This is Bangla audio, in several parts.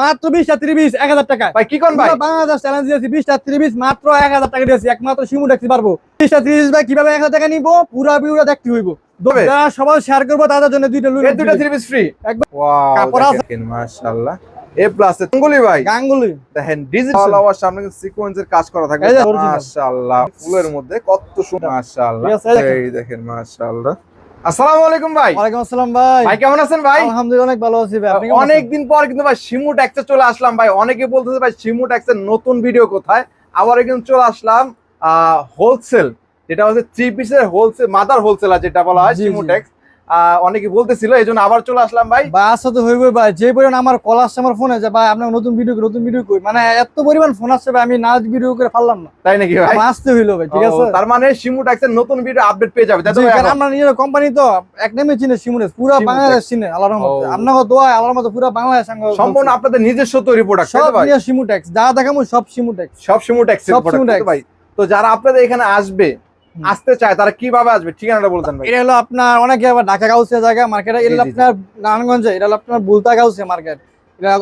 মাত্র বিশটা ত্রিশ এক হাজার টাকা ভাই কি কোন ভাই? বাংলাদেশ চ্যালেঞ্জ দিয়েছি বিশটা ত্রিশ মাত্র এক হাজার টাকা দিয়েছি একমাত্র সিমু দেখতে পারব। বিশটা ত্রিশ ভাই কীভাবে এক হাজার টাকা নিবো? পুরা দেখতে হইব। যারা সবাই শেয়ার করব তাদের জন্য দুইটা দুটো থ্রি পিস ফ্রি কাপড় আছে। দেখেন মাশাআল্লাহ। এ প্লাস গাঙ্গুলি ভাই। গাঙ্গুলি। দেখেন ডিজিটাল আওয়ার সামনে কিন্তু সিকোয়েন্সের কাজ করা থাকবে মাশাআল্লাহ। ফুলের মধ্যে কত সুন্দর। মাশাআল্লাহ। এই দেখেন মাশাআল্লাহ। আসসালামু আলাইকুম ভাই। ওয়ালাইকুম আসসালাম ভাই। ভাই কেমন আছেন ভাই? আলহামদুলিল্লাহ অনেক ভালো আছি ভাই। আপনি পর কিন্তু ভাই ট্যাক্সে চলে আসলাম ভাই। অনেকে বলতেছে ভাই ট্যাক্সের নতুন ভিডিও কোথায়? আবার কিন্তু চলে আসলাম হোলসেল যেটা হচ্ছে থ্রি পিসের হোলসেল মাদার হোলসেলার যেটা বলা হয় ট্যাক্স। অনেকে বলতেছিল এই জন্য আবার চলে আসলাম ভাই। ভাই আসা তো হইবে ভাই যে পরিমাণ আমার কল আসছে আমার ফোনে যে ভাই আপনার নতুন ভিডিও নতুন ভিডিও কই? মানে এত পরিমাণ ফোন আসছে ভাই আমি না ভিডিও করে পারলাম না। তাই নাকি ভাই? আসতে হইল ভাই ঠিক আছে? তার মানে শিমু ট্যাক্সের নতুন ভিডিও আপডেট পেয়ে যাবে তাই কারণ আমরা নিজের কোম্পানি তো এক নামে চিনে সিমুনেস পুরো। বাংলাদেশ চিনে আল্লাহর রহমতে। আপনাকে দোয়া আল্লাহর মতো পুরো বাংলাদেশ সম্পূর্ণ আপনাদের নিজস্ব তৈরি প্রোডাক্ট সব তো ভাই? যা দেখামু সব সিমু ট্যাক্স সব সিমু ট্যাক্স সব প্রোডাক্ট Simutex। ভাই? তো যারা আপনাদের এখানে আসবে। আসতে চায় তারা কীভাবে আসবে? ঠিকানাটা বলতেন ভাই। এটা হলো আপনার অনেকে আবার ঢাকা গাউসিয়া জায়গা মার্কেট এটা আপনার নারায়ণগঞ্জে এটা হলো আপনার বুলতা গাউসিয়া মার্কেট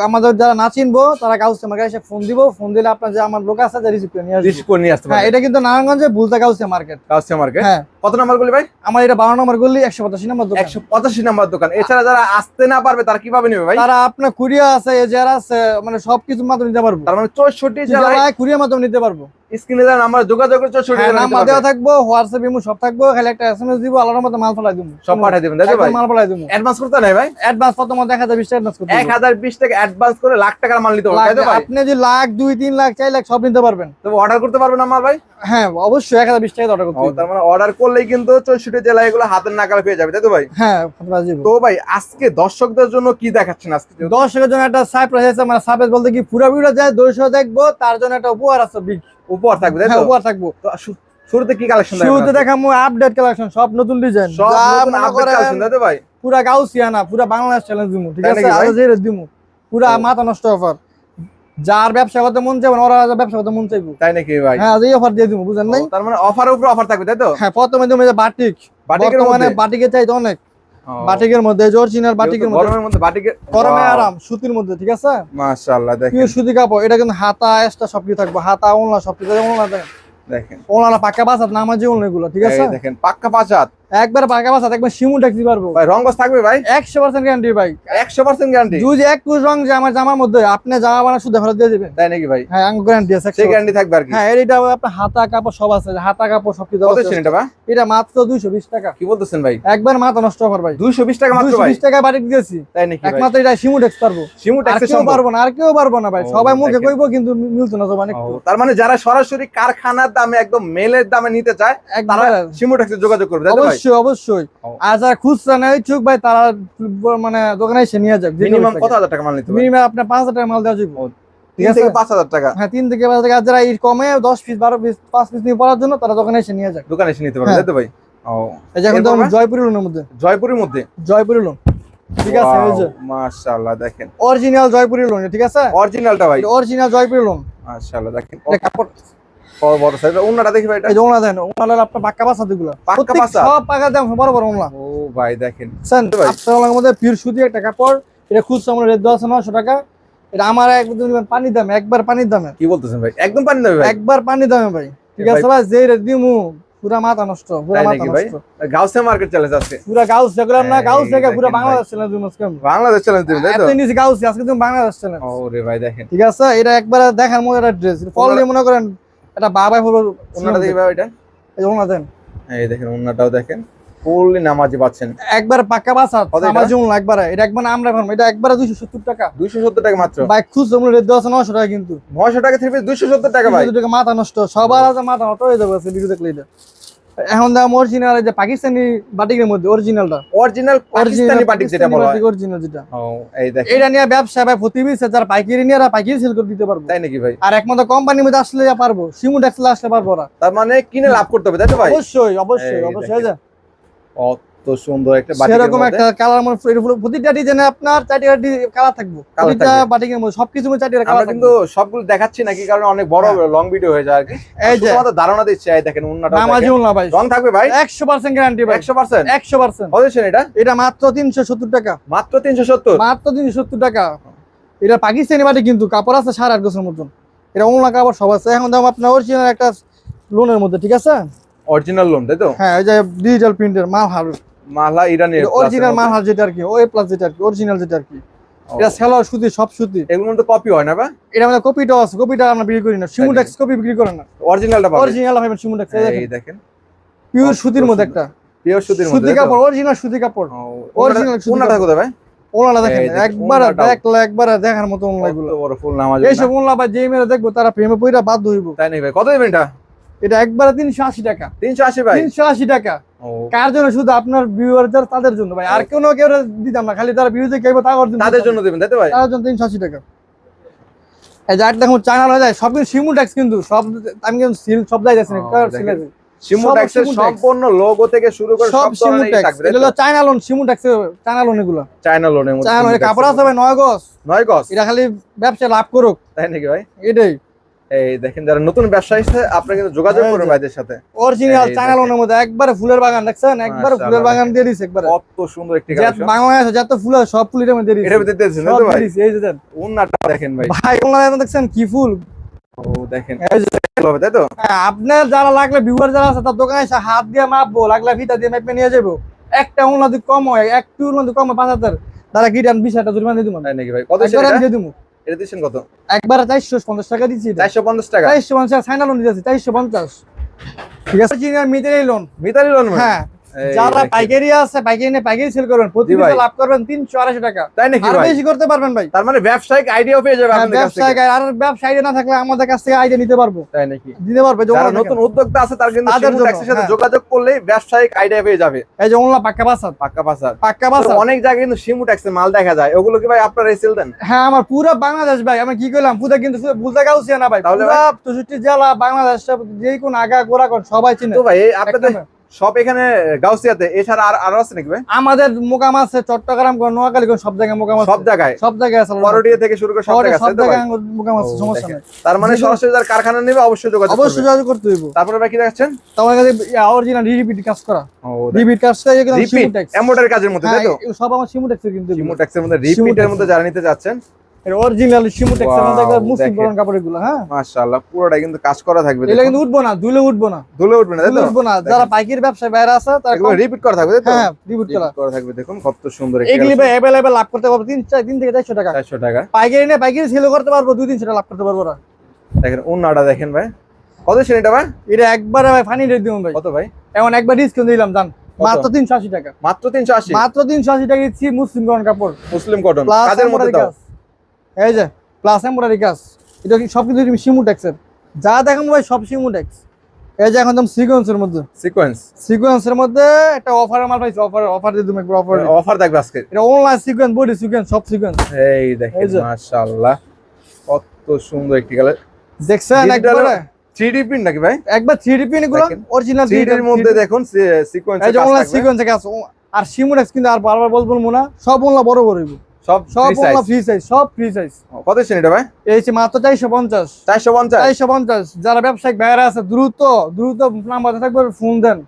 আমাদের যারা না চিনবো তারা গাউসিয়া মার্কেট এসে ফোন দিব ফোন দিলে আপনার যে আমার লোক আছে যে রিসিভ করে নিয়ে রিস্ক করে নিয়ে আসতে হ্যাঁ এটা কিন্তু নারায়ণগঞ্জে Bhulta Gausia market customer market হ্যাঁ। কত নাম্বার গুলি ভাই? আমার এটা বারো নম্বর গলি একশো পঁচাশি নম্বর দোকান। একশো পঁচাশি নাম্বার দোকান। এছাড়া যারা আসতে না পারবে তারা কীভাবে নেবে ভাই? তারা আপনার কুরিয়া আছে এজার আছে মানে সবকিছুর মাধ্যমে নিতে পারব। তার মানে চৌষট্টি জেলায় জেলায় কুরিয়ার মাধ্যমে নিতে পারব। স্ক্রিনে দেওয়া নাম্বার যোগাযোগ করে চৌষট্টি হ্যাঁ নাম্বার দেওয়া থাকব হোয়াটসঅ্যাপ ইমো সব থাকব খালি একটা এসএমএস দিব আল্লাহর মতো মাল ফেলাই দিব। সব পাঠিয়ে দেবেন ভাই। মাল ফেলাই দিব। অ্যাডভান্স করতে নাই ভাই? অ্যাডভান্স প্রথম দেখা যায় বিশ টাকা অ্যাডভান্স করতে এক হবে। হাজার বিশ টাকা অ্যাডভান্স করে লাখ টাকার মাল নিতে পারবে তাই তো লাখ- ভাই? আপনি যদি লাখ দুই তিন লাখ চার লাখ সব নিতে পারবেন। তবে অর্ডার করতে পারবেন আমার ভাই? হ্যাঁ অবশ্যই এক হাজার বিশ টাকা অর্ডার করতে। তার মানে অর্ডার করলেই কিন্তু চৌষট্টি জেলায় এগুলো হাতের নাগালে পেয়ে যাবে তাই তো ভাই? হ্যাঁ তো ভাই আজকে দর্শকদের জন্য কি দেখাচ্ছেন আজকে দর্শকের জন্য একটা সারপ্রাইজ আছে মানে সারপ্রাইজ বলতে কি পুরো ভিডিও যায় দর্শক দেখব তার জন্য একটা উপহার আছে বিগ। উপহার থাকবে তাই হ্যাঁ তো? উপহার থাকব। তো শুরুতে কি কালেকশন শুরুতে দেখামো আপডেট কালেকশন সব নতুন ডিজাইন সব নতুন আপডেট কালেকশন তাই ভাই? পুরা গাউসিয়া না পুরা বাংলাদেশ চ্যালেঞ্জ দিমু ঠিক আছে? আরও জেরে দিমু পুরা মাথা নষ্ট অফার যার ব্যবসা করতে মন চাইবে ওরা ব্যবসা করতে মন চাইব। তাই নাকি ভাই? হ্যাঁ এই অফার দিয়ে দিমু বুঝেন নাই? তার মানে অফার উপর অফার থাকবে তাই তো? হ্যাঁ প্রথমে তুমি বাটিক বাটিকের বর্তমানে মধ্যে? বাটিকের চাইতে অনেক। বাটিকের মধ্যে অরিজিনাল বাটিকের মধ্যে গরমের মধ্যে বাটিকের গরমে আরাম সুতির মধ্যে ঠিক আছে? মাশাআল্লাহ দেখেন। পিওর সুতি কাপড় এটা কিন্তু হাতা এক্সট্রা সব কিছু থাকব হাতা ওনলা সব কিছু ওনলা দেখেন দেখেন। ওনলা পাক্কা বাজাত নামাজি ওনলা গুলো ঠিক আছে? এই দেখেন পাক্কা হাত একবার একবার সিমু ট্যাক্সি পারব। ভাই রং গস থাকবে ভাই? একশো পার্সেন্ট গ্যারান্টি ভাই। একশো পার্সেন্ট গ্যারান্টি যদি এক কুশ রং যে আমার জামার মধ্যে আপনি জামা বানা শুধু ফেরত দিয়ে দিবেন। তাই নাকি ভাই? হ্যাঁ আমি গ্যারান্টি আছে সেই গ্যারান্টি থাকবে আর কি। হ্যাঁ এটা আপনার হাতা কাপড় সব আছে। হাতা কাপড় সব কিছু কত। এটা ভাই? এটা মাত্র দুইশো বিশ টাকা। কি বলতেছেন ভাই? একবার মাথা নষ্ট অফার ভাই। দুইশো বিশ টাকা মাত্র ভাই? বিশ টাকা বাড়ি দিয়েছি। তাই নাকি একমাত্র এটা সিমু ট্যাক্স পারব। শিমু আর ট্যাক্সের কেউ সম্ভব। পারব না আর কেউ পারব না ভাই। সবাই মুখে কইবো কিন্তু মিলতো না ও, তার মানে যারা সরাসরি কারখানার দামে একদম মেলের দামে নিতে চায় তারা একবার শিমু ট্যাক্সে যোগাযোগ করবে অবশ্যই। অবশ্যই। আর যারা খুচরা নেয় ইচ্ছুক ভাই তারা মানে দোকানে এসে নিয়ে যাক মিনিমাম কত হাজার টাকা মাল নিতে মিনিমাম আপনার পাঁচ হাজার টাকা মাল দেওয়া যাবে। ঠিক তিন আছে? থেকে পাঁচ হাজার টাকা? হ্যাঁ তিন থেকে পাঁচ টাকা। যারা কমে দশ পিস বারো পিস পাঁচ পিস নিয়ে পড়ার জন্য তারা দোকানে এসে নিয়ে দোকানে এসে নিতে পারবে হ্যাঁ। তাই তো ভাই? জয়পুরি লোনের মধ্যে। জয়পুরের মধ্যে? জয়পুরি লোন ঠিক আছে মাশাআল্লাহ দেখেন। অরিজিনাল জয়পুরি লোন ঠিক আছে? অরিজিনালটা ভাই। অরিজিনাল জয়পুরি লোন মাশাআল্লাহ দেখেন। কাপড় বড় বড় সাইজ ওনাটা দেখি ভাই এটা? এই ওনা দেন ওনার আপনার পাক্কা বাসা দিগুলো পাক্কা? সব পাকা দাম বড় বড় ওনা ও ভাই দেখেন। সেন ভাই। আপনার মধ্যে পিওর সুতি একটা কাপড় এটা খুচরা আমরা রেট দেওয়া আছে নশো টাকা। এটা আমার একদম পানির দামে একবার পানির দামে। কি বলতেছেন ভাই? একদম পানি ভাই? একবার পানির দামে ভাই। ঠিক আছে ভাই। যে রেট দিমু পুরা মাথা নষ্ট পুরা মাথা? নষ্ট। গাউসে মার্কেট চ্যালেঞ্জ আছে। পুরা গাউস না এই গাউস থেকে পুরা বাংলাদেশ চ্যালেঞ্জ দিমু আজকে বাংলাদেশ তাই তো? এত নিচে গাউস আজকে তুমি বাংলাদেশ চ্যালেঞ্জ ও রে ভাই দেখেন। ঠিক আছে এটা একবার দেখার মতো একটা ড্রেস ফল দিয়ে মনে করেন এটা বাবাই হলো ওনাটা দেখি। ভাই এটা। এই ওনা দেন এই দেখেন ওনাটাও দেখেন। ফুললি নামাজি পাচ্ছেন। একবার পাকা বাসা নামাজি? একবার। এটা একবার আমরা এটা একবার দুইশো সত্তর টাকা। দুইশো সত্তর টাকা মাত্র। ভাই খুচরা মূল্য রেট দেওয়া আছে নশো টাকা কিন্তু। নয়শো টাকা থেকে দুইশো সত্তর টাকা ভাই। 200 টাকা মাথা নষ্ট। সবার আজ মাথা নষ্ট হয়ে যাবে ভিডিও দেখলে এটা। এখন দাম অরিজিনাল যে পাকিস্তানি বাটিকের মধ্যে অরিজিনালটা অরিজিনাল পাকিস্তানি বাটিক যেটা বলা হয়। অরিজিনাল যেটা। ও এই দেখেন। এটা নিয়ে ব্যবসা ভাই প্রতিবিশ যারা পাইকারি নিয়ে আর পাইকারি সেল করে দিতে পারব। তাই নাকি ভাই? আর একমাত্র কোম্পানির মধ্যে আসলে যা পারব সিমু আসলে আসলে পারব না তার মানে কিনে লাভ করতে হবে তাই তো ভাই? অবশ্যই অবশ্যই অবশ্যই দেখেন। এই সুন্দর একটা সেরকম একটা কালার মানে প্রতিটা ডিজাইনে আপনার চারটি কালার থাকব। প্রতিটা বাটিকের মধ্যে সবকিছু চারটি আমরা কালার কিন্তু সবগুলো দেখাচ্ছি নাকি কারণ অনেক বড় হ্যাঁ। লং ভিডিও হয়ে যায় আর কি। এই যে। শুধুমাত্র ধারণা দিচ্ছি এই দেখেন উন্নাটা নামাজি ভাই। রং থাকবে ভাই? একশো পার্সেন্ট গ্যারান্টি ভাই। একশো পার্সেন্ট একশো পার্সেন্ট কত ছিল এটা? এটা মাত্র তিনশো সত্তর টাকা। মাত্র তিনশো সত্তর? মাত্র তিনশো সত্তর টাকা। এটা পাকিস্তানি বাটি কিন্তু কাপড় আছে সাড়ে আট গোছের মতন। এটা ওনা কাপড় সব আছে। এখন দাম আপনার অরিজিনাল একটা লোনের মধ্যে ঠিক আছে? অরিজিনাল লোন তাই তো? হ্যাঁ এই যে ডিজিটাল প্রিন্টের মাল হার মালা ইরানি অরিজিনাল যেটা আর কি ওই প্লাস যেটা আর কি অরিজিনাল যেটা আর কি। এটা সেলার সুতি সব সুতি এগুলো তো কপি হয় না বা? এটা আমাদের কপিটাও আছে কপিটা আমরা বিক্রি করি না। সিমুটেক্স কপি বিক্রি করে না। অরিজিনালটা পাবেন। অরিজিনাল পাবেন সিমুটেক্স এই দেখেন। পিওর সুতির মধ্যে একটা। পিওর সুতির মধ্যে সুতি কাপড় অরিজিনাল সুতি কাপড়। Original সুতি কোনটা। কোথায় ভাই? দেখেন একবার। একবার দেখার মতো ওনলা এগুলো বড় ফুল নামাজ এইসব ওনলা বা যে মেয়েরা দেখব তারা প্রেমে পইরা বাধ্য হইব। তাই নাকি ভাই? কত দেবেন এটা? এটা একবারে তিনশো আশি টাকা। তিনশো আশি ভাই। তিনশো আশি টাকা। কার জন্য? শুধু আপনার ভিউয়ার তাদের জন্য ভাই। আর কেউ কেউ দিতাম না খালি তারা ভিউতে কেউ তাদের জন্য তাদের জন্য দেবেন তাই ভাই? তাদের জন্য তিনশো আশি টাকা। এই যে দেখুন চায়না হয়ে যায় সব কিছু সিমু ট্যাক্স কিন্তু। সব আমি কিন্তু সিল সব যাই যাচ্ছি ও, দেখেন। শিমু সব ট্যাক্সের সম্পূর্ণ লোগো থেকে শুরু করে সব সিমু ট্যাক্স এটা হলো China lawn Shimu China lawn এগুলো। চায়না লোনের মধ্যে চায়না কাপড় আছে ভাই নয় গজ। নয় গজ? এটা খালি ব্যবসা লাভ করুক। তাই নাকি ভাই? এটাই। এই দেখেন যারা নতুন ব্যবসায়ী আছে আপনারা কিন্তু যোগাযোগ করুন ভাইদের সাথে। অরিজিনাল এই চায়না দেখেন। লোনের মধ্যে একবারে ফুলের বাগান দেখছেন? একবারে ফুলের বাগান দিয়ে দিছে একবারে। কত সুন্দর একটি কালেকশন। বাংলাদেশে যত ফুল আছে সব ফুল এটার মধ্যে দিয়ে এটা দিছে। দিয়েছেন সব তো ভাই? এই যে দেন। দেখেন ভাই। ভাই দেখছেন কি ফুল? ও দেখেন। এই যে হবে তাই তো? হ্যাঁ, আপনার যারা লাগলে ভিউয়ার যারা আছে তার দোকানে এসে হাত দিয়ে মাপবো লাগলে ফিতা দিয়ে মেপে নিয়ে যাব। একটা উন্নতি কম হয় একটু উন্নতি কম হয় পাঁচ হাজার। তারা কি ডান বিশ হাজার জরিমানা দিয়ে নাকি ভাই? কত সেটা? দিয়ে দিব। এটা দিচ্ছেন কত? একবার চারশো পঞ্চাশ টাকা দিচ্ছি চারশো পঞ্চাশ টাকা? চারশো পঞ্চাশ সাইনা লোন দিতেছি চারশো পঞ্চাশ। ঠিক আছে? মিটারি লোন মিতালি লোন হ্যাঁ এই যারা পাইকারি আছে পাইকারি নিয়ে পাইকারি সেল করবেন প্রতি জি লাভ করবেন তিনশো আড়াইশো টাকা। তাই নাকি আর ভাই? বেশি করতে পারবেন ভাই। তার মানে ব্যবসায়িক আইডিয়া পেয়ে যাবে হ্যাঁ, আপনাদের কাছ থেকে। ব্যবসায় আর ব্যবসা idea না থাকলে আমাদের কাছ থেকে আইডিয়া নিতে পারব। তাই নাকি? দিতে পারবে যারা নতুন উদ্যোক্তা আছে তার কিন্তু তাদের সাথে হ্যাঁ। যোগাযোগ করলেই ব্যবসায়িক আইডিয়া পেয়ে যাবে। এই যে ওনলা পাক্কা বাসাত পাক্কা পাসার পাক্কা বাসাত অনেক জায়গায় কিন্তু শিমু ট্যাক্সের মাল দেখা যায়। ওগুলো কি ভাই আপনারা সেল দেন? হ্যাঁ আমার পুরো বাংলাদেশ ভাই আমি কি করলাম পুরো কিন্তু বুঝতে গাউছি না ভাই তাহলে পুরো চৌষট্টি জেলা বাংলাদেশ সব যে কোন আগা গোড়া কোন সবাই চিনে। তো ভাই আপনাদের। সব এখানে গাউসিয়াতে। এছাড়া আর আরও আছে নাকি আমাদের মোকাম আছে চট্টগ্রাম নোয়াখালী সব জায়গায় মোকাম আছে। সব জায়গায়? সব জায়গায় আছে। করডিয়া থেকে শুরু করে সব জায়গায় আছে ভাই? জায়গায় মোকাম আছে সমস্যা। নেই। তার মানে সরাসরি যার কারখানা নেবে অবশ্যই যোগাযোগ অবশ্যই যোগাযোগ করতে হইব। তারপরে ভাই কি দেখাচ্ছেন? তোমার কাছে অরিজিনাল রিপিট কাজ করা। রিপিট কাজ করা এগুলো রিপিট সিমু ট্যাক্স কাজের মধ্যে তাই তো? হ্যাঁ, সব আমার সিমু ট্যাক্সের কিন্তু শিমু ট্যাক্সের মধ্যে রিপিটের মধ্যে যারা নিতে যাচ্ছেন অরিজিনাল সিমু ট্যাক্সের একবার মুসলিম দেখেন। কাপড় এগুলো হ্যাঁ? মাশাআল্লাহ পুরোটা কিন্তু কাজ করা থাকবে এগুলো কিন্তু উঠবো না ধুলে উঠবো না। ধুলে উঠবে না তাই উঠবো না। যারা পাইকারি ব্যবসায় বাইরে আছে তারা এগুলো রিপিট করা থাকবে তাই হ্যাঁ রিপিট করা। করা থাকবে দেখুন কত সুন্দর এগুলি ভাই অ্যাভেলেবেল লাভ করতে পারব থেকে টাকা। 400 টাকা। পাইকারি নিয়ে পাইকারি সেল করতে পারব দুই তিনশো টাকা লাভ করতে পারব না দেখেন ভাই। কত ভাই? এটা একবারে ভাই ফানি রেট ভাই। কত ভাই? এমন একবার ডিসকাউন্ট দিলাম জান? মাত্র তিনশো আশি টাকা। মাত্র 380 মাত্র তিনশো আশি টাকা দিচ্ছি মুসলিম করন কাপড়। মুসলিম কটন কাজের মধ্যে দাও। এই যে প্লাস এমব্রয়ডারি কাজ। এটা কি সব কিছু সিমু ট্যাক্সের যা দেখুন ভাই সব সিমু ট্যাক্স এই যে এখন দাম সিকোয়েন্সের মধ্যে। সিকোয়েন্স সিকোয়েন্সের মধ্যে একটা অফারের মাল পাইছি অফার অফার দিয়ে তুমি একবার অফার অফার থাকবে আজকে। এটা অনলাইন সিকোয়েন্স বডি সিকোয়েন্স সব সিকোয়েন্স এই দেখেন মাশাআল্লাহ। কত সুন্দর একটি কালার দেখছেন একবারে 3D প্রিন্ট নাকি ভাই? একবার থ্রি ডি পিন এগুলো অরিজিনাল 3D এর মধ্যে দেখুন সিকোয়েন্স এই যে অনলাইন সিকোয়েন্স আছে আর সিমুডেক্স কিন্তু আর বারবার বলব না সব অনলাইন বড় বড় হইব। সব সব। অনলাইন ফ্রি সাইজ সব ফ্রি সাইজ কত শ্রেণীটা ভাই? এই হচ্ছে মাত্র চারশো পঞ্চাশ। 450 পঞ্চাশ? যারা ব্যবসায়িক বাইরে আছে দ্রুত দ্রুত নাম্বার থাকবে ফোন দেন।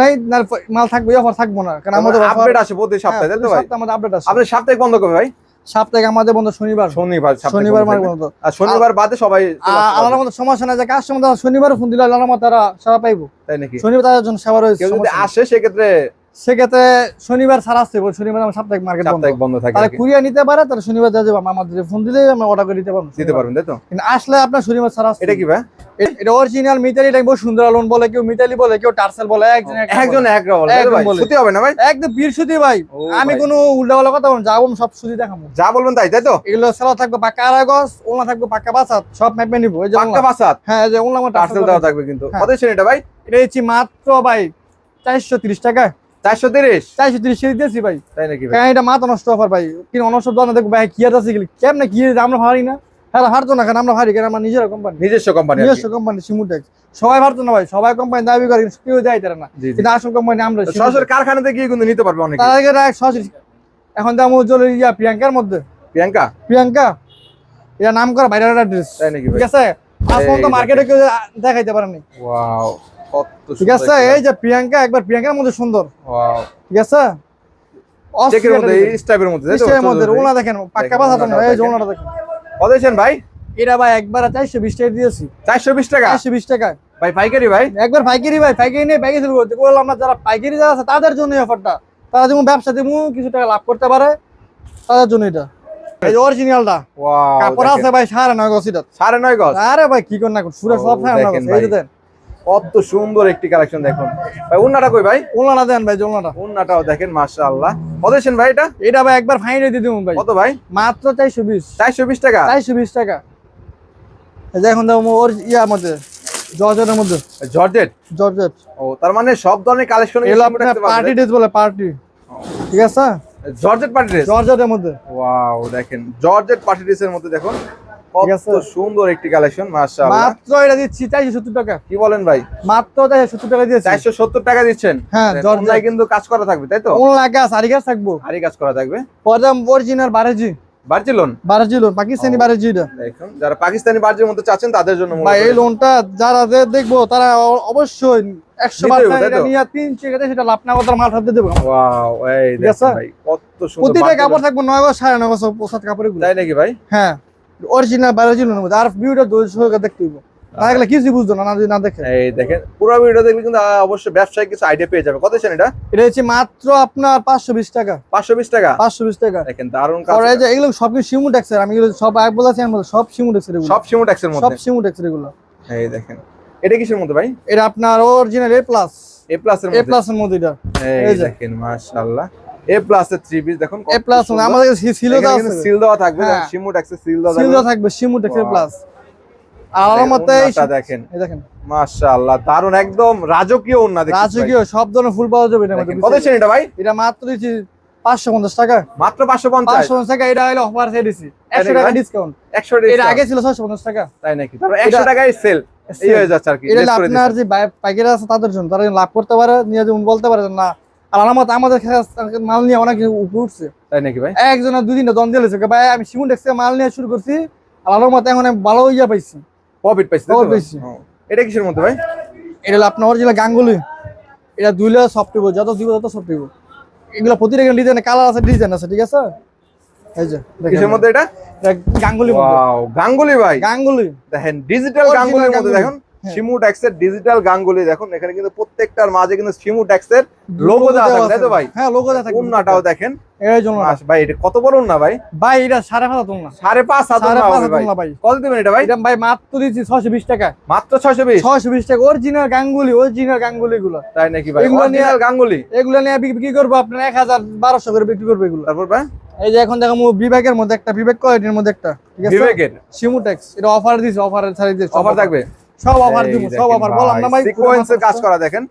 নাই না মাল থাকবে অফার থাকব না। কারণ আমাদের আপডেট আসে প্রতি সপ্তাহে হ্যাঁ, তাই তো ভাই? আমাদের আপডেট আছে আপনি সাপ্তাহিক বন্ধ করবে ভাই? সাপ্তাহিক আমাদের বন্ধ শনিবার। শনিবার শনিবার বন্ধ মানে বন্ধ। আর শনিবার বাদে সবাই আলাদা মতো সমস্যা নাই যে কাস্টমার তারা শনিবার ফোন দিলে মতো তারা সেবা পাইবো। তাই নাকি? শনিবার তাদের জন্য সেবা রয়েছে যদি আসে সেক্ষেত্রে সেক্ষেত্রে শনিবার ছাড়া আসতে শনিবার আমার সাপ্তাহিক মার্কেট সাপ্তাহিক বন্ধ থাকে কি। কুরিয়া নিতে পারে তারা শনিবার দিয়ে যাব আমাদের ফোন দিলে আমরা অর্ডার করে দিতে পারব। দিতে পারবেন তাই তো? কিন্তু আসলে আপনার শনিবার আসতে এটা কি ভাই? এটা অরিজিনাল মিতালি এটা বহু সুন্দর লোন বলে কেউ মিতালি বলে কেউ টার্সেল বলে একজন একজন বলে। এক বলে তাই তো একজন ভাই বলে। সত্যি হবে না ভাই? একদম বীর সুতি ভাই। আমি। কোনো উল্টা পাল্টা কথা বলব যাব সব সুতি দেখাবো। যা বলবেন তাই তাই তো? এগুলো সেলা থাকবে পাক্কা আড়াগজ ওলা থাকবে পাক্কা বাসাত সব মেপে নিবো। এই যে ওলনা। বাসাত? হ্যাঁ যে ওলা আমার পার্সেল দেওয়া থাকবে কিন্তু। হ্যাঁ। কত শ্রেণীটা ভাই? এটা হচ্ছে মাত্র ভাই চারশো তিরিশ টাকা। চারশো তিরিশ? চারশো তিরিশ দিয়েছি ভাই। তাই নাকি এটা মাথা নষ্ট অফার ভাই? কিন্তু কি আছে গেলি কেমনে কি আছে? আমরা ভারি না? হ্যাঁ হারতো না কেন? আমরা ভারি কেন? আমরা নিজের কোম্পানি নিজস্ব কোম্পানি নিজস্ব কোম্পানি সিমুটেক্স সবাই ভারতো না ভাই সবাই কোম্পানি দাবি করে কেউ দেয় তারা না। কিন্তু আসল কোম্পানি আমরা সরাসরি কারখানাতে গিয়ে কিন্তু নিতে পারবে অনেকে। তার আগে সরাসরি। এখন দাম উজ্জ্বল ইয়া প্রিয়াঙ্কার মধ্যে। প্রিয়াঙ্কা? প্রিয়াঙ্কা এটা নাম করা ভাইরাল ড্রেস তাই নাকি ঠিক আছে? আজ পর্যন্ত মার্কেটে কেউ দেখাইতে পারেনি। ওয়াও ঠিক আছে এই যে প্রিয়াঙ্কা একবার প্রিয়াঙ্কার মধ্যে সুন্দর। ঠিক আছে? চেকের মধ্যে এই স্টাইপের মধ্যে তাই মধ্যে ওনা দেখেন পাক্কা পাতা তো এই যে ওনাটা দেখেন। কত ভাই? এটা ভাই একবার চারশো বিশ টাকা দিয়েছি। চারশো বিশ টাকা? ভাই পাইকারি ভাই? একবার পাইকারি ভাই পাইকারি নিয়ে পাইকারি সেল করতে বললাম না যারা পাইকারি যারা আছে তাদের জন্য অফারটা তারা যেমন ব্যবসা দেবো কিছু টাকা লাভ করতে পারে তাদের জন্য এটা। এই যে অরিজিনালটা কাপড় আছে ভাই সাড়ে নয় এটা। সাড়ে নয় গজ? আরে ভাই কি কর না সুরে সব সাড়ে নয় এই দেন। কত সুন্দর একটি কালেকশন দেখুন। ভাই উন্নাটা কই ভাই? ওলানা দেন ভাই জোলনাটা উন্নাটাও দেখেন মাশাআল্লাহ। কত ভাই এটা? এটা ভাই একবার ফাইনে দিয়ে দিব ভাই। কত ভাই? মাত্র চারশো বিশ। চারশো বিশ টাকা? চারশো বিশ টাকা। এই যে এখন দেখো ওর ইয়ার মধ্যে জর্জেটের মধ্যে। জর্জেট? জর্জেট। ও তার মানে সব ধরনের কালেকশন এগুলো আপনার পার্টি ড্রেস বলে পার্টি ঠিক আছে? জর্জেট পার্টি ড্রেস জর্জেটের মধ্যে। ওয়াও দেখেন জর্জেট পার্টি ড্রেসের মধ্যে দেখুন কত সুন্দর একটি কালেকশন মাশাআল্লাহ। মাত্র এটা দিচ্ছি টাকা। কি বলেন ভাই? মাত্র টাকা দিয়েছি। দিচ্ছেন? হ্যাঁ, কিন্তু কাজ করা থাকবে তাই তো? কোন লাগা সারি গাছ থাকব। হারি কাজ করা থাকবে। পদাম অরিজিনাল বারেজি। বার্জিলন বারেজি লোন পাকিস্তানি ও। বারেজি দেখুন যারা পাকিস্তানি বার্জের মধ্যে চাচ্ছেন তাদের জন্য ভাই এই লোনটা যারা দেখব তারা অবশ্যই একশো? নিয়ে তিন চেকাতে সেটা লাভ না কথা মাল হাতে দেবো। ওয়াও এই দেখুন ভাই কত সুন্দর প্রতিটা কাপড় থাকব নয় গজ সাড়ে নয় গজ পোশাক কাপড় এগুলো তাই নাকি ভাই? হ্যাঁ। অরিজিনাল বায়োলজি লোনের মধ্যে আর ভিডিওটা হয়ে দেখতে হইব। না কিছুই বুঝতো না না যদি না দেখে। এই দেখেন পুরো ভিডিও দেখলে কিন্তু অবশ্যই ব্যবসায়িক কিছু আইডিয়া পেয়ে যাবে। কত এটা? এটা হচ্ছে মাত্র আপনার পাঁচশো বিশ টাকা। পাঁচশো বিশ টাকা? পাঁচশো বিশ টাকা। দেখেন যে এগুলো সব কিছু সিমু ট্যাক্সের আমি সব এক বলেছি আমি সব সিমু ট্যাক্সের সব সিমু ট্যাক্সের সব মধ্যে সিমু ট্যাক্সের এগুলো। এই দেখেন এটা কিসের মধ্যে ভাই? এটা আপনার original A plus A plus এর এ প্লাস এর মধ্যে এটা। এই দেখেন মাশাআল্লাহ। এ প্লাস এর থ্রি পিস দেখুন এ প্লাস আমাদের সিল দেওয়া আছে। সিল দেওয়া থাকবে। সিমু সিল দেওয়া সিল দেওয়া থাকবে সিমু ট্যাক্সের প্লাস আর আমার মতে দেখেন। এই দেখেন। মাশাআল্লাহ দারুণ একদম রাজকীয় ওন্না দেখছি রাজকীয় সব ধরনের ফুল পাওয়া যাবে এটার কত দিচ্ছেন এটা ভাই? এটা মাত্র টাকা। মাত্র টাকা এটা হলো অফার দিছি টাকা? ডিসকাউন্ট একশো এটা আগে ছিল ছশো পঞ্চাশ টাকা। তাই নাকি? তারপর টাকায় সেল এই হয়ে যাচ্ছে আর কি আপনার যে পাইকারি আছে তাদের জন্য তারা লাভ করতে পারে নিয়ে যেমন বলতে পারে না আর আমার আমাদের মাল নিয়ে অনেক উপরে উঠছে। তাই নাকি ভাই? একজন আর দুই দিনটা দ্বন্দ্ব দিয়েছে ভাই আমি সিমুন থেকে মাল নিয়ে শুরু করছি আর আমার মতে এখন ভালো ইয়া পাইছি। প্রফিট পাইছে পাইছি। এটা কিসের মধ্যে ভাই? এটা হলো আপনার অরিজিনাল গাঙ্গুলি। এটা দুইলে সফট যত দিব তত সফট এগুলো প্রতিটা ডিজাইন কালার আছে ডিজাইন আছে ঠিক আছে? এই যে কিসের মধ্যে এটা? গাঙ্গুলি ওয়াও গাঙ্গুলি ভাই। গাঙ্গুলি। দেখেন ডিজিটাল গাঙ্গুলির মধ্যে। দেখুন। শিমু ট্যাক্সের ডিজিটাল গাঙ্গুলি দেখুন এখানে কিন্তু প্রত্যেকটার মাঝে কিন্তু শিমু ট্যাক্সের লোগো দেওয়া থাকবে তাই তো ভাই? হ্যাঁ লোগো দেওয়া থাকবে। উন্নাটাও দেখেন। এই জন্য মাস ভাই এটা কত বড় উন্না ভাই? ভাই এটা সাড়ে পাঁচ তুলনা সাড়ে পাঁচ হাত উন্না ভাই। কত দিবেন এটা ভাই? এটা ভাই মাত্র ছশো বিশ টাকা। মাত্র ছয়শো বিশ? ছশো বিশ টাকা। অরিজিনাল গাঙ্গুলি অরিজিনাল গাঙ্গুলি গুলো তাই নাকি ভাই? অরিজিনাল গাঙ্গুলি? এগুলো নিয়ে বিক্রি করব আপনার এক হাজার বারোশো করে বিক্রি করব এগুলো। তারপর ভাই? এই যে এখন দেখো মো- বিবেকের মধ্যে একটা বিবেক কোয়ালিটির মধ্যে একটা। ঠিক আছে? বিবেকের? সিমুটেক্স এটা অফার দিছে অফার ছাড়ি দিছে। অফার থাকবে? সব অফার দিব সব অফার বললাম না ভাই সিকোয়েন্সের কাজ করা দেখেন?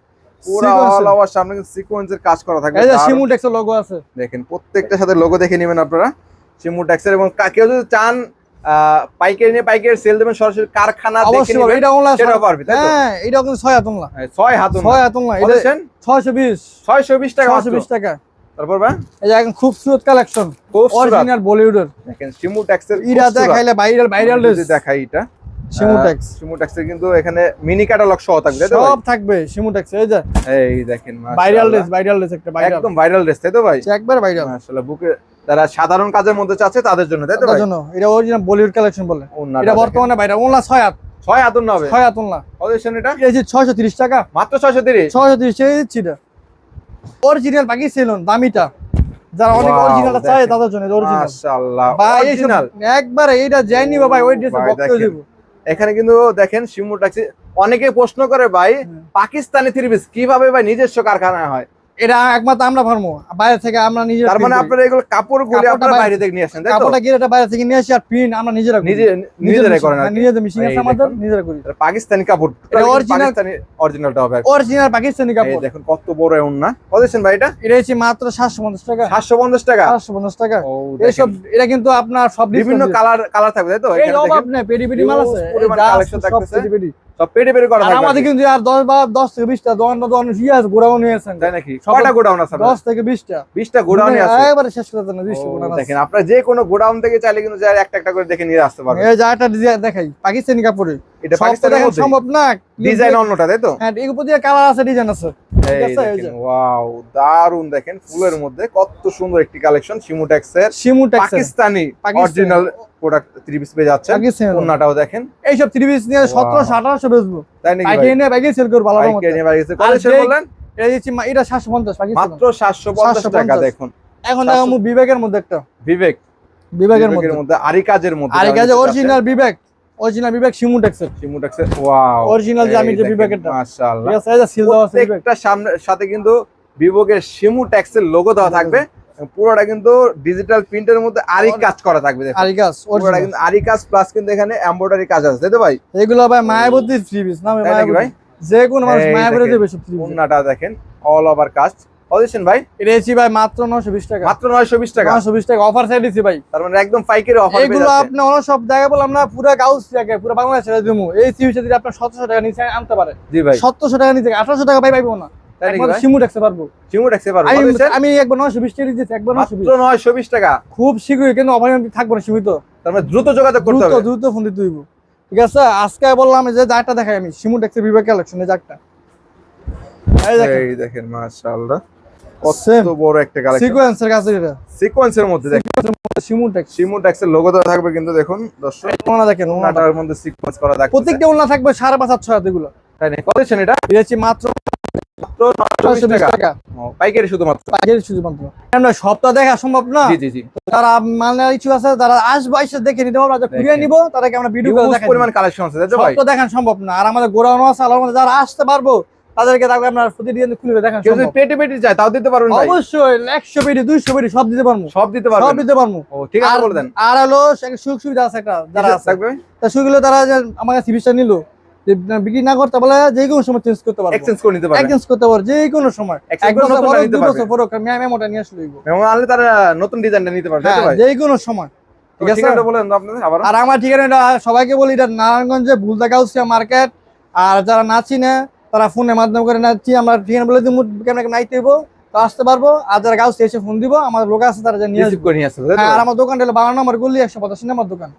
পুরো অল ওভার সামনে সিকোয়েন্সের কাজ করা থাকবে। এই যে সিমুটেক্সের লোগো আছে। দেখেন প্রত্যেকটার সাথে লোগো দেখে নেবেন আপনারা। সিমু এবং কেউ যদি চান পাইকারি নিয়ে পাইকারি সেল দেবেন সরাসরি কারখানা দেখে নেবেন। এটা অনলাইন পারবি তাই তো? হ্যাঁ কিন্তু হাত টাকা তারপর ভাই? এই যে এখন খুবসুরত কালেকশন। অরিজিনাল বলিউডের দেখেন সিমু ট্যাক্সের ইরা দেখাইলে ভাইরাল ভাইরাল দেখাই এটা। সিমুটেক্স সিমু কিন্তু এখানে মিনি ক্যাটালগ সহ থাকবে সব থাকবে সিমুটেক্স এই যে। এই দেখেন ভাইরাল ড্রেস ভাইরাল ড্রেস একটা ভাইরাল একদম ভাইরাল ড্রেস তাই তো ভাই? একবার ভাইরাল আসলে বুকে যারা সাধারণ কাজের মধ্যে চাচ্ছে তাদের জন্য তাই তো ভাই? জন্য। এটা অরিজিনাল বলিউড কালেকশন বলে। এটা বর্তমানে ভাইরাল ওনলা ছয় হাত। ছয় হাত না হবে? ছয় হাত ওনলা দিচ্ছেন এটা? এই যে ছয়শো তিরিশ টাকা। মাত্র ছয়শো তিরিশ? ছয়শো তিরিশ দিচ্ছি এটা অরিজিনাল বাকি ছিল দামিটা। যারা অনেক Wow, অরিজিনালটা চায় তাদের জন্য অরিজিনাল মাশাআল্লাহ ভাই অরিজিনাল একবারে এইটা যাই নিবা ভাই ওই ড্রেসে ভাই, বক্ত দেখেন। দিব। এখানে কিন্তু দেখেন শিমুর ট্যাক্সি অনেকে প্রশ্ন করে ভাই। পাকিস্তানি থ্রি পিস কীভাবে ভাই নিজস্ব কারখানা হয় এটা একমাত্র আমরা বাইরে থেকে আমরা নিজে তার মানে আপনারা এগুলো কাপড় গুলি আপনারা বাইরে- থেকে নিয়ে আসেন তাই তো? কাপড়টা গিয়ে বাইরে থেকে নিয়ে আসি আর প্রিন্ট আমরা নিজেরা নিজে নিজের করেন আর হ্যাঁ, নিজেদের মেশিন আছে আমাদের নিজেরা করি। এটা পাকিস্তানি কাপড়। এটা পাকিস্তানি অরিজিনালটা হবে অরিজিনাল পাকিস্তানি এই দেখুন কত বড় এমন না। কত ভাই এটা? এটা হচ্ছে মাত্র সাতশো পঞ্চাশ টাকা। সাতশো পঞ্চাশ টাকা? সাতশো পঞ্চাশ টাকা। ও এইসব দেখেন। এটা কিন্তু আপনার সব বিভিন্ন কালার কালার থাকবে তাই তো। এই অভাব পেডি পেডি মাল আছে। এই সব থাকতেছে। পেডি পেডি সব পেটে পেটে করা আমাদের কিন্তু আর দশ বা দশ থেকে বিশটা দোকান দোকান ইয়ে আছে গোড়াও নিয়েছেন তাই নাকি? কয়টা গোডাউন আছে দশ থেকে বিশটা। বিশটা গোডাউন আছে। একবারে শেষ করতে না গোডাউন দেখেন আপনারা যে কোনো গোডাউন থেকে চাইলে কিন্তু যাই একটা একটা করে দেখে নিয়ে আসতে পারবেন। এই যে একটা ডিজাইন দেখাই পাকিস্তানি কাপড়ে এটা পাকিস্তানের মধ্যে সম্ভব না। ডিজাইন অন্যটা তাই তো? হ্যাঁ এর উপর দিয়ে কালার আছে ডিজাইন আছে। আছে, ওয়াও দারুণ দেখেন ফুলের মধ্যে কত সুন্দর একটি কালেকশন সিমুটেক্স এর Shimu টেক্সের Pakistani. Pakistani. Original product three piece পেয়ে যাচ্ছেন। পাকিস্তানি দেখেন। এইসব থ্রি পিস নিয়ে সতেরোশো আঠারোশো বেচবো। তাই নাকি পাইকারি নিয়ে পাইকারি সেল করব ভালো পাইকারি নিয়ে বাড়ি গেছে কত আর সেল বললেন? এটা দিচ্ছি এটা সাতশো পঞ্চাশ মাত্র সাতশো পঞ্চাশ টাকা দেখুন। এখন দেখো বিবেকের মধ্যে একটা। বিবেক। বিবেকের বিবেকের মধ্যে। মধ্যে আরি কাজের মধ্যে আর কাছে অরিজিনাল বিবেক। অরিজিনাল বিবেক সিমুটেক্সের ওয়াও যে আমি যে বিবেকেরটা। মাশাআল্লাহ। ঠিক আছে এই সিল দেওয়া আছে সামনে সাথে কিন্তু শিমু ট্যাক্সের লোগো দেওয়া থাকবে। পুরোটা কিন্তু ডিজিটাল প্রিন্টের মধ্যে আরি কাজ করা থাকবে দেখুন। আরিকাস পুরোটা কিন্তু আরি কাজ প্লাস কিন্তু এখানে এমব্রয়ডারি কাজ আছে তাই তো ভাই? এগুলো ভাই মায়াবতী থ্রি পিস না ভাই? যে কোনো মানুষ মায়াবতী দেখেন, দেবে সব থ্রি পিস দেখেন অল ওভার কাজ অদিশন ভাই? এটা ভাই মাত্র নশো বিশ টাকা। মাত্র নয়শো বিশ টাকা? নশো বিশ টাকা অফার সাইড ভাই। তার মানে একদম পাইকারি অফার এগুলো আপনি সব জায়গায় বললাম না পুরো গাউস থেকে পুরো বাংলাদেশে দিমু। এই পিসে যদি আপনার সতেরোশো টাকা নিচে আনতে পারে জি ভাই। টাকা নিচে আঠারোশো টাকা ভাই পাইবো না। পারব। আমি একবার বিশ টাকা একবার নয়শো বিশ। টাকা? খুব শীঘ্রই কিন্তু থাকব না সীমিত। তার মানে দ্রুত যোগাযোগ করতে হবে। দ্রুত ফোন দিতে হইব। ঠিক আছে? আজকে বললাম যে জারটা দেখাই আমি সিমু টেক্সের বিবেক কালেকশন জারটা এই দেখেন। মাশাআল্লাহ। কত বড় একটা কালেকশন সিকোয়েন্সের কাছে এটা। সিকোয়েন্সের মধ্যে দেখেন। সিমু টেক্স শিমু ট্যাক্সের লোগো দেওয়া থাকবে কিন্তু দেখুন দর্শক। ওনা দেখেন ওনাটার মধ্যে সিকোয়েন্স করা থাকবে প্রত্যেকটা ওনা থাকবে সাড়ে পাঁচ সাতশো হাতে এগুলো। তাই না কত এটা? মাত্র মাত্র নয়শো ছয়শো বিশ বিশ টাকা। টাকা। ও, পাইকারি শুধুমাত্র। পাইকারি শুধুমাত্র। আমরা সপ্তাহ দেখা সম্ভব না। জি জি জি। তারা মানে ইচ্ছু আছে তারা আসবে এসে দেখে নিতে পারবে কুড়িয়ে নিব তাদেরকে আমরা ভিডিও করে দেখাই পরিমাণ কালেকশন আছে ভাই? তো দেখান সম্ভব না। আর আমাদের গোড়ানো আছে আল্লাহর যারা আসতে পারব তাদেরকে আপনার প্রতিদিন খুলে দেখান যদি পেটে পেটে তাও দিতে পারবেন ভাই। অবশ্যই পেটি পেটি সব দিতে পারব। সব দিতে সব দিতে পারব। ও ঠিক আছে আর- বলে দেন। আর হলো সুযোগ সুবিধা আছে একটা যারা আছে। থাকবে তা সুযোগ তারা আমার কাছে নিল বিক্রি না করতে বলে যে কোনো সময় চেঞ্জ করতে পারব। এক্সচেঞ্জ করে নিতে পারবেন। এক্সচেঞ্জ করতে পারব যে কোনো সময়। এক বছর নতুনটা পরে নিতে দুই বছর পরে মেমোটা নিয়ে আসলে হইবো। আনলে তারা নতুন ডিজাইনটা নিতে পারবে হ্যাঁ যে কোনো সময়। ঠিক আছে? আছে বলেন আপনাদের আবার আর আমার ঠিকানাটা সবাইকে বলি এটা নারায়ণগঞ্জে ভুলদা গাউসিয়া মার্কেট। আর যারা না চিনে তারা ফোনের মাধ্যমে করে নাচছি আমরা ঠিকানা বলে দিব কেমন নাইতে দেবো তো আসতে পারব। আর যারা গাউসিয়া এসে ফোন দিব আমার লোক আছে তারা যে নিয়ে আসবে। হ্যাঁ? আর আমার দোকানটা হলো বারো নম্বর গলি একশো পঁচাশি নম্বর দোকান।